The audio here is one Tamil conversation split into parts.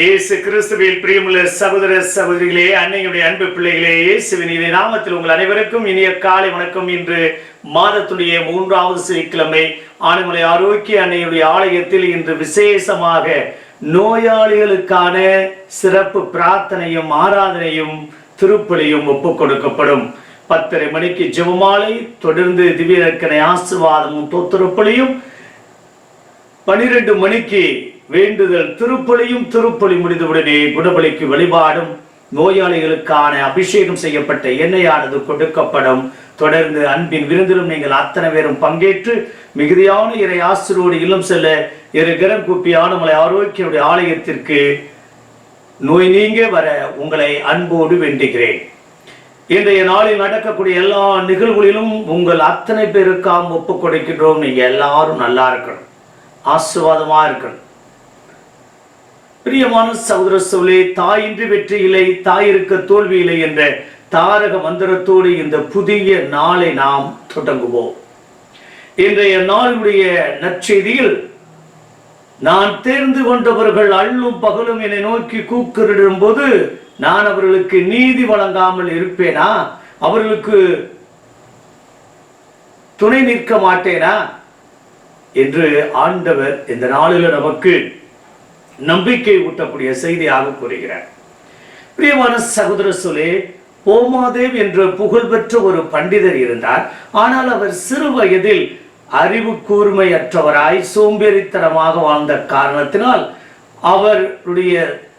இயேசு கிறிஸ்துவில் பிரியமுள்ள சகோதர சகோதரிகளே அன்னையுடைய அன்பு பிள்ளைகளே இயேசுவின் இனிய நாமத்தில் உங்கள் அனைவருக்கும் இனிய காலை வணக்கம். இன்று மாதத்துடைய மூன்றாவது சனிக்கிழமை ஆனைமலை ஆரோக்கிய அன்னையுடைய ஆலயத்தில் இன்று விசேஷமாக நோயாளிகளுக்கான சிறப்பு பிரார்த்தனையும் ஆராதனையும் திருப்பலியும் ஒப்பு கொடுக்கப்படும். பத்தரை மணிக்கு ஜெபமாலை தொடர்ந்து திவ்யரக்கனை ஆசிர்வாதமும் தொத்துருப்பலியும் பனிரெண்டு மணிக்கு வேண்டுதல் திருப்பலியும் திருப்பலி முடிந்தவுடனே குணபலிக்கு வழிபாடும் நோயாளிகளுக்கான அபிஷேகம் செய்யப்பட்ட எண்ணெயானது கொடுக்கப்படும். தொடர்ந்து அன்பின் விருந்திலும் நீங்கள் அத்தனை பேரும் பங்கேற்று மிகுதியான இறை ஆசிரோடு இல்லம் செல்ல இரு கிரம் கூப்பி ஆனமலை ஆரோக்கியனுடைய ஆலயத்திற்கு நோய் நீங்க வர உங்களை அன்போடு வேண்டுகிறேன். இன்றைய நாளில் நடக்கக்கூடிய எல்லா நிகழ்வுகளிலும் உங்கள் அத்தனை பேருக்காம் ஒப்புக் கொடுக்கின்றோம். நீங்க எல்லாரும் நல்லா இருக்கணும். ஆசிர்வாதமா இருக்கணும். பிரியமான சகோதர சொல்லே தாயின்றி வெற்றி இல்லை தாயிருக்க தோல்வி இல்லை என்ற தாரக மந்திரத்தோடு இந்த புதிய நாளை நாம் தொடங்குவோம். இன்றைய நாளுடைய நற்செய்தியில் நான் தேர்ந்து கொண்டவர்கள் அள்ளும் பகலும் என்னை நோக்கி கூக்குரிடும் போது நான் அவர்களுக்கு நீதி வழங்காமல் இருப்பேனா? அவர்களுக்கு துணை நிற்க மாட்டேனா? என்று ஆண்டவர் இந்த நாளில் நமக்கு நம்பிக்கை ஊட்டக்கூடிய செய்தியாக கூறுகிறார். பிரியமான சகோதர சொல்லே போமாதேவ் என்ற புகழ்பெற்ற ஒரு பண்டிதர் இருந்தார். ஆனால் அவர் சிறு வயதில் அறிவு கூர்மையற்றவராய் சோம்பேறித்தனமாக வாழ்ந்த காரணத்தினால் அவருடைய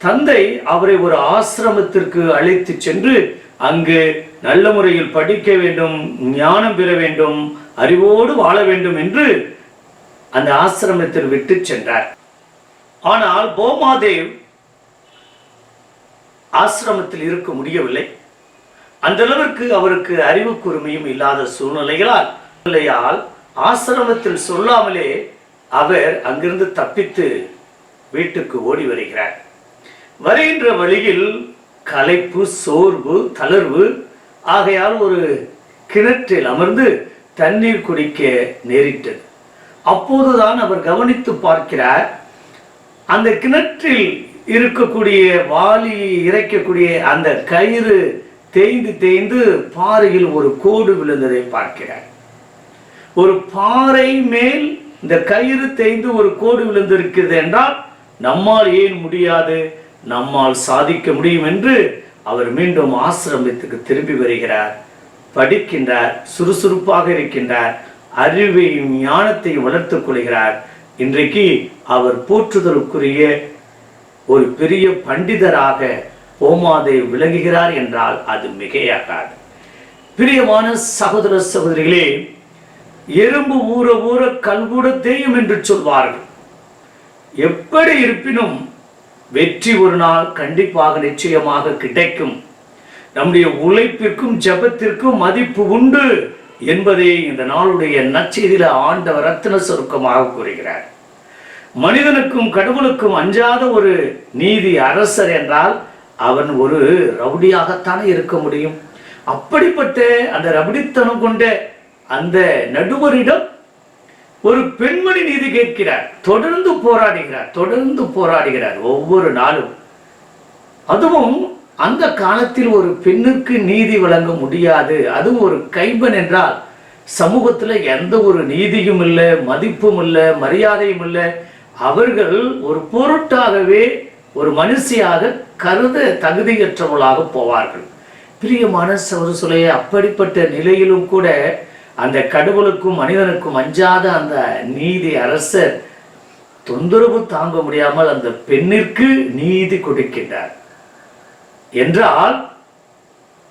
தந்தை அவரை ஒரு ஆசிரமத்திற்கு அழைத்து சென்று அங்கு நல்ல முறையில் படிக்க வேண்டும் ஞானம் பெற வேண்டும் அறிவோடு வாழ வேண்டும் என்று அந்த ஆசிரமத்தில் விட்டு சென்றார். ஆனால் போமாதேவ் ஆசிரமத்தில் இருக்க முடியவில்லை. அந்த அளவிற்கு அவருக்கு அறிவு கூர்மையும் இல்லாத சூழ்நிலைகளால் இல்லையால் ஆசிரமத்தில் சொல்லாமலே அவர் அங்கிருந்து தப்பித்து வீட்டுக்கு ஓடி வருகிறார். வருகின்ற வழியில் களைப்பு சோர்வு தளர்வு ஆகையால் ஒரு கிணற்றில் அமர்ந்து தண்ணீர் குடிக்க நேரிட்டது. அப்போதுதான் அவர் கவனித்து பார்க்கிறார் அந்த கிணற்றில் இருக்கக்கூடிய வாளி இறைக்கக்கூடிய அந்த கயிறு தேய்ந்து தேய்ந்து பாறையில் ஒரு கோடு விழுந்ததை பார்க்கிறார். ஒரு பாறை மேல் இந்த கயிறு தேய்ந்து ஒரு கோடு விழுந்திருக்கிறது என்றால் நம்மால் ஏன் முடியாது? நம்மால் சாதிக்க முடியும் என்று அவர் மீண்டும் ஆசிரமத்துக்கு திரும்பி வருகிறார். படிக்கின்றார் சுறுசுறுப்பாக இருக்கின்றார் அறிவையும் ஞானத்தையும் வளர்த்துக் கொள்கிறார். இன்றைக்கு அவர் போற்றுதலுக்குரிய ஒரு பெரிய பண்டிதராக ஓமாதேவ் விளங்குகிறார் என்றால் அது மிகையாகாது. பிரியமான சகோதர சகோதரிகளே எறும்பு ஊற ஊற கல்கூட தேயும் என்று சொல்வார்கள். எப்படி இருப்பினும் வெற்றி ஒரு நாள் கண்டிப்பாக நிச்சயமாக கிடைக்கும். நம்முடைய உழைப்பிற்கும் ஜபத்திற்கும் மதிப்பு உண்டு. என்பதை இந்த நாளுடைய நச்செய்தியில ஆண்ட ரத்தின சுருக்கமாக கூறுகிறார். மனிதனுக்கும் கடவுளுக்கும் அஞ்சாத ஒரு நீதி அரசர் என்றால் அவன் ஒரு ரவுடியாகத்தானே இருக்க முடியும். அப்படிப்பட்ட அந்த ரவுடித்தனம் கொண்ட அந்த நடுவரிடம் ஒரு பெண்மணி நீதி கேட்கிறார். தொடர்ந்து போராடுகிறார் தொடர்ந்து போராடுகிறார் ஒவ்வொரு நாளும். அதுவும் அந்த காலத்தில் ஒரு பெண்ணுக்கு நீதி வழங்க முடியாது. அதுவும் ஒரு கைபன் என்றால் சமூகத்தில் எந்த ஒரு நீதியும் இல்லை மதிப்பும் இல்லை மரியாதையும் இல்லை. அவர்கள் ஒரு பொருட்டாகவே ஒரு மனுஷியாக கருத தகுதியற்றவளாக போவார்கள். பிரியமான சௌரசுலைய அப்படிப்பட்ட நிலையிலும் கூட அந்த கடவுளுக்கும் மனிதனுக்கும் அஞ்சாத அந்த நீதி அரசர் தொந்தரவு தாங்க முடியாமல் அந்த பெண்ணிற்கு நீதி கொடுக்கின்றார். என்றால்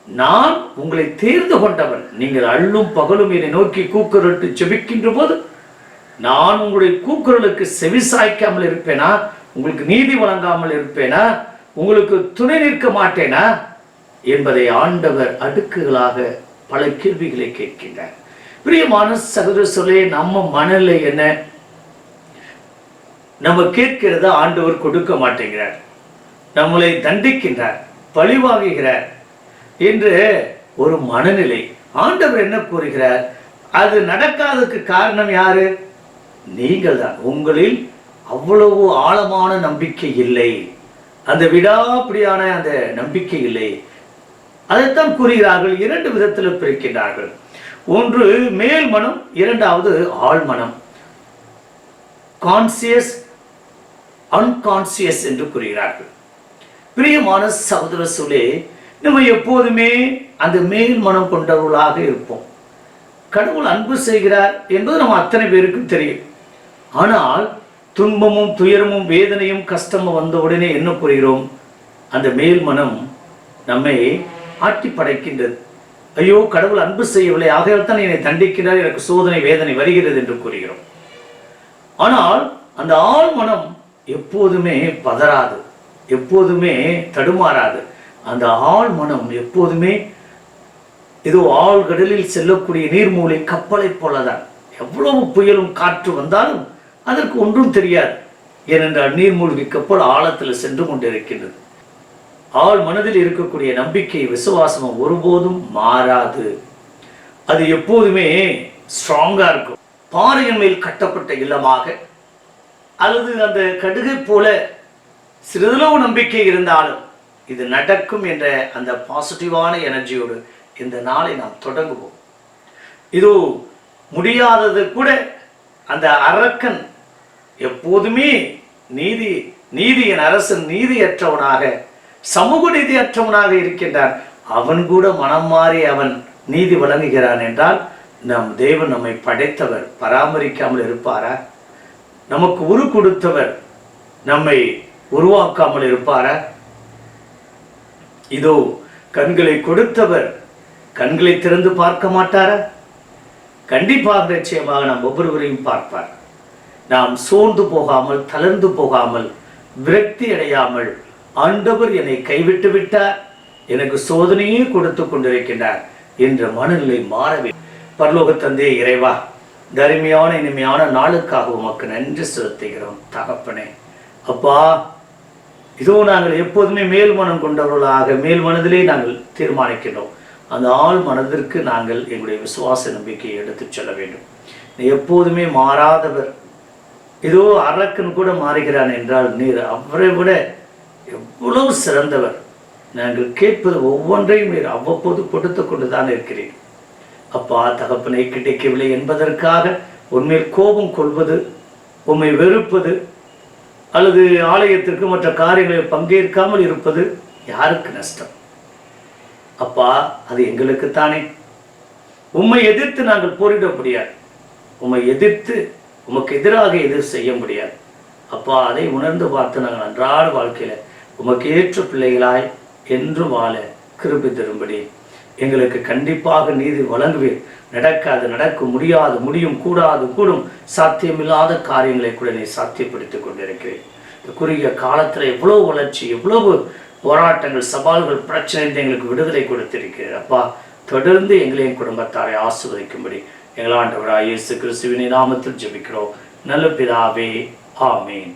நான் உங்களை தேர்ந்து கொண்டவன். நீங்கள் அள்ளும் பகலும் என்னை நோக்கி கூக்குரட்டு செபிக்கின்ற போது நான் உங்களுடைய கூக்குரலுக்கு செவிசாய்க்காமல் இருப்பேனா? உங்களுக்கு நீதி வழங்காமல் இருப்பேனா? உங்களுக்கு துணை நிற்க மாட்டேனா? என்பதை ஆண்டவர் அடுக்குகளாக பல கேள்விகளை கேட்கின்றார். பிரியமான சகோதர சொல்லே நம்ம மனநிலை என்ன? நம்ம கேட்கிறத ஆண்டவர் கொடுக்க மாட்டேங்கிறார். நம்மளை தண்டிக்கின்றார். பழிவாங்குகிறார் என்று ஒரு மனநிலை. ஆண்டவர் என்ன கூறுகிறார்? அது நடக்காததுக்கு காரணம் யாரு? நீங்கள் தான் உங்களில் அவ்வளவு ஆழமான நம்பிக்கை இல்லை. அந்த விடாப்பிடியான அந்த நம்பிக்கை இல்லை. அதைத்தான் கூறுகிறார்கள். இரண்டு விதத்தில் பிரிக்கின்றார்கள். ஒன்று மேல் மனம் இரண்டாவது ஆழ்மனம் கான்சியஸ் அன்கான்சியஸ் என்று கூறுகிறார்கள். பிரியமான சகோதர சொல்லே நம்ம எப்போதுமே அந்த மேல் மனம் கொண்டவர்களாக இருப்போம். கடவுள் அன்பு செய்கிறார் என்பது நம்ம அத்தனை பேருக்கும் தெரியும். ஆனால் துன்பமும் துயரமும் வேதனையும் கஷ்டமும் வந்த உடனே என்ன புரிகிறோம்? அந்த மேல் மனம் நம்மை ஆட்டி படைக்கின்றது. ஐயோ கடவுள் அன்பு செய்யவில்லை ஆகையால் தான் என்னை தண்டிக்கிறார் எனக்கு சோதனை வேதனை வருகிறது என்று கூறுகிறோம். ஆனால் அந்த ஆள் மனம் எப்போதுமே பதறாது. எப்போதுமே தடுமாறாது. அந்த ஆள் மனம் எப்போதுமே ஏதோ ஆழ்கடலில் செல்லக்கூடிய நீர்மூலை கப்பலைப் போலதான். எவ்வளவு புயலும் காற்று வந்தாலும் அதற்கு ஒன்றும் தெரியாது. ஏனென்றால் நீர்மூழ்கி கப்பல் ஆழத்தில் சென்று கொண்டிருக்கின்றது. ஆள் மனதில் இருக்கக்கூடிய நம்பிக்கை விசுவாசமும் ஒருபோதும் மாறாது. அது எப்போதுமே ஸ்ட்ராங்கா இருக்கும். பாறையின் மேல் கட்டப்பட்ட இல்லமாக அல்லது அந்த கடுகை போல சிறிதளவு நம்பிக்கை இருந்தாலும் இது நடக்கும் என்ற அந்த பாசிட்டிவான எனர்ஜியோடு இந்த நாளை நாம் தொடங்குவோம். இதோ முடியாதது கூட அந்த அரக்கன் எப்போதுமே நீதி நீதியின் அரசன் நீதியற்றவனாக சமூக நீதியற்றவனாக இருக்கின்றான். அவன் கூட மனம் மாறி அவன் நீதி வழங்குகிறான் என்றால் நம் தேவன் நம்மை படைத்தவர் பராமரிக்காமல் இருப்பாரா? நமக்கு உரு கொடுத்தவர் நம்மை உருவாக்காமல் இருப்பாரா? இதோ கண்களை கொடுத்தவர் கண்களை திறந்து பார்க்க மாட்டாரா? கண்டிப்பாக நிச்சயமாக நாம் ஒவ்வொருவரையும் பார்ப்பார். நாம் சோர்ந்து போகாமல் தளர்ந்து போகாமல் விரக்தி அடையாமல் ஆண்டவர் என்னை கைவிட்டு விட்டார். எனக்கு சோதனையே கொடுத்து கொண்டிருக்கின்றார் என்ற மனநிலை மாறவே பரலோக தந்தே இறைவா தருமையான இனிமையான நாளுக்காக உமக்கு நன்றி செலுத்துகிறோம். தகப்பனே அப்பா இதோ நாங்கள் எப்போதுமே மேல் மனம் கொண்டவர்களாக மேல் மனதிலே நாங்கள் தீர்மானிக்கின்றோம். அந்த ஆள் மனதிற்கு நாங்கள் எங்களுடைய விசுவாச நம்பிக்கையை எடுத்துச் செல்ல வேண்டும். நீ எப்போதுமே மாறாதவர். இதோ அரக்கன் கூட மாறுகிறான் என்றால் நீர் அவரை விட எவ்வளவு சிறந்தவர். நாங்கள் கேட்பது ஒவ்வொன்றையும் நீர் அவ்வப்போது கொடுத்து கொண்டுதான் இருக்கிறேன் அப்பா தகப்பனை கிடைக்கவில்லை என்பதற்காக உண்மையில் கோபம் கொள்வது உண்மை வெறுப்பது அல்லது ஆலயத்திற்கு மற்ற காரியங்களில் பங்கேற்காமல் இருப்பது யாருக்கு நஷ்டம்? அப்பா அது எங்களுக்குத்தானே. உம்மை எதிர்த்து நாங்கள் போரிட முடியாது. உம்மை எதிர்த்து உமக்கு எதிராக எதிர் செய்ய முடியாது. அப்பா அதை உணர்ந்து பார்த்து நாங்கள் அன்றாட வாழ்க்கையில உமக்கு ஏற்ற பிள்ளைகளாய் என்றும் வாழ கிருபி தரும்படி எங்களுக்கு கண்டிப்பாக நீதி வழங்குவீர் நடக்காது நடக்க முடியாது முடியும் கூடாது கூடும் சாத்தியமில்லாத காரியங்களை கூட நீ சாத்தியப்படுத்திக் கொண்டிருக்கிறேன். இந்த குறுகிய காலத்துல எவ்வளவு வளர்ச்சி எவ்வளவு போராட்டங்கள் சவால்கள் பிரச்சனை எங்களுக்கு விடுதலை கொடுத்திருக்கிறது அப்பா தொடர்ந்து எங்களையும் குடும்பத்தாரை ஆசிர்வதிக்கும்படி எங்களாண்டவராக இயேசு கிறிஸ்துவின் நாமத்தில் ஜெபிக்கிறோம். நல்ல பிதாவே ஆமீன்.